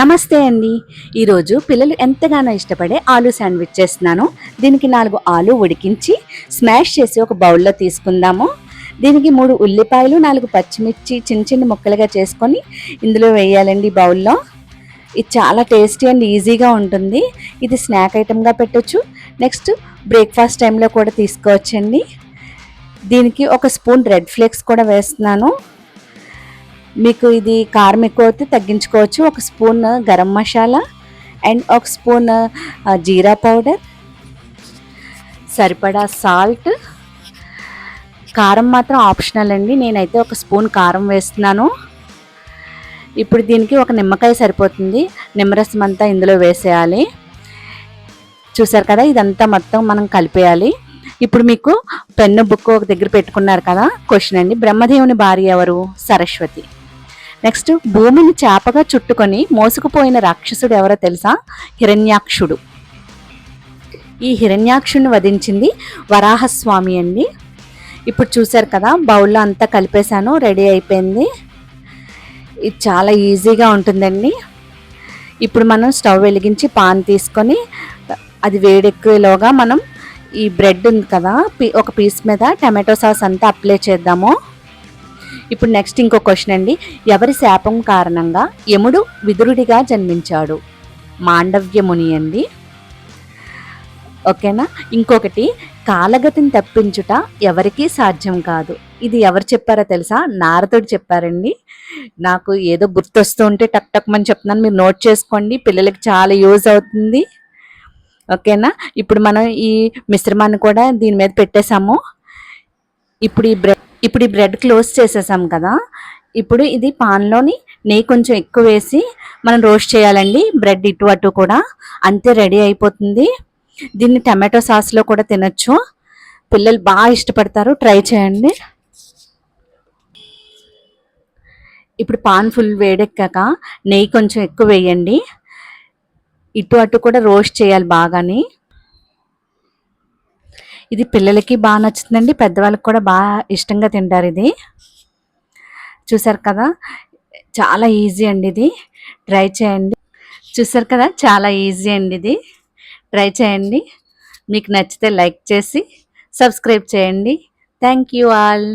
నమస్తే అండి. ఈరోజు పిల్లలు ఎంతగానో ఇష్టపడే ఆలు శాండ్విచ్ చేస్తున్నాను. దీనికి నాలుగు ఆలు ఉడికించి స్మాష్ చేసి ఒక బౌల్లో తీసుకుందాము. దీనికి మూడు ఉల్లిపాయలు నాలుగు పచ్చిమిర్చి చిన్న చిన్న ముక్కలుగా చేసుకొని ఇందులో వేయాలండి బౌల్లో. ఇది చాలా టేస్టీ అండ్ ఈజీగా ఉంటుంది. ఇది స్నాక్ ఐటెంగా పెట్టచ్చు. నెక్స్ట్ బ్రేక్ఫాస్ట్ టైంలో కూడా తీసుకోవచ్చండి. దీనికి ఒక స్పూన్ రెడ్ ఫ్లేక్స్ కూడా వేస్తున్నాను. మీకు ఇది కారం ఎక్కువ అయితే తగ్గించుకోవచ్చు. ఒక స్పూన్ గరం మసాలా అండ్ ఒక స్పూన్ జీరా పౌడర్ సరిపడా సాల్ట్. కారం మాత్రం ఆప్షనల్ అండి. నేనైతే ఒక స్పూన్ కారం వేస్తున్నాను. ఇప్పుడు దీనికి ఒక నిమ్మకాయ సరిపోతుంది. నిమ్మరసం అంతా ఇందులో వేసేయాలి. చూసారు కదా ఇదంతా మొత్తం మనం కలిపేయాలి. ఇప్పుడు మీకు పెన్ను బుక్ ఒక దగ్గర పెట్టుకున్నారు కదా క్వశ్చన్ అండి. బ్రహ్మదేవుని భార్య ఎవరు? సరస్వతి. నెక్స్ట్ భూమిని చేపగా చుట్టుకొని మోసుకుపోయిన రాక్షసుడు ఎవరో తెలుసా? హిరణ్యాక్షుడు. ఈ హిరణ్యాక్షుడిని వధించింది వరాహస్వామి అండి. ఇప్పుడు చూశారు కదా బౌల్లో అంతా కలిపేశాను రెడీ అయిపోయింది. ఇది చాలా ఈజీగా ఉంటుందండి. ఇప్పుడు మనం స్టవ్ వెలిగించి పాన్ తీసుకొని అది వేడెక్కేలోగా మనం ఈ బ్రెడ్ ఉంది కదా పీ- ఒక పీస్ మీద టమాటో సాస్ అంతా అప్లై చేద్దాము. ఇప్పుడు నెక్స్ట్ ఇంకో క్వశ్చన్ అండి. ఎవరి శాపం కారణంగా యముడు విదురుడిగా జన్మించాడు? మాండవ్యముని అండి. ఓకేనా? ఇంకొకటి కాలగతిని తప్పించుట ఎవరికీ సాధ్యం కాదు. ఇది ఎవరు చెప్పారో తెలుసా? నారదుడు చెప్పారండి. నాకు ఏదో గుర్తొస్తూ ఉంటే టక్ టక్ మని చెప్తున్నాను. మీరు నోట్ చేసుకోండి. పిల్లలకి చాలా యూజ్ అవుతుంది. ఓకేనా? ఇప్పుడు మనం ఈ మిశ్రమాన్ని కూడా దీని మీద పెట్టేశాము. ఇప్పుడు ఈ బ్రెడ్ ఇప్పుడు ఈ బ్రెడ్ క్లోజ్ చేసేసాం కదా. ఇప్పుడు ఇది పాన్లోని నెయ్యి కొంచెం ఎక్కువ వేసి మనం రోస్ట్ చేయాలండి. బ్రెడ్ ఇటు అటు కూడా. అంతే రెడీ అయిపోతుంది. దీన్ని టమాటో సాస్లో కూడా తినొచ్చు. పిల్లలు బాగా ఇష్టపడతారు. ట్రై చేయండి. ఇప్పుడు పాన్ ఫుల్ వేడెక్కాక నెయ్యి కొంచెం ఎక్కువ వేయండి. ఇటు అటు కూడా రోస్ట్ చేయాలి బాగాని. ఇది పిల్లలకి బాగా నచ్చుతుందండి పెద్దవాళ్ళకి కూడా బాగా ఇష్టంగా తింటారు ఇది. చూసారు కదా? చాలా ఈజీ అండి ఇది. ట్రై చేయండి. చూసారు కదా? చాలా ఈజీ అండి ఇది. ట్రై చేయండి. మీకు నచ్చితే లైక్ చేసి సబ్స్క్రైబ్ చేయండి. Thank you all.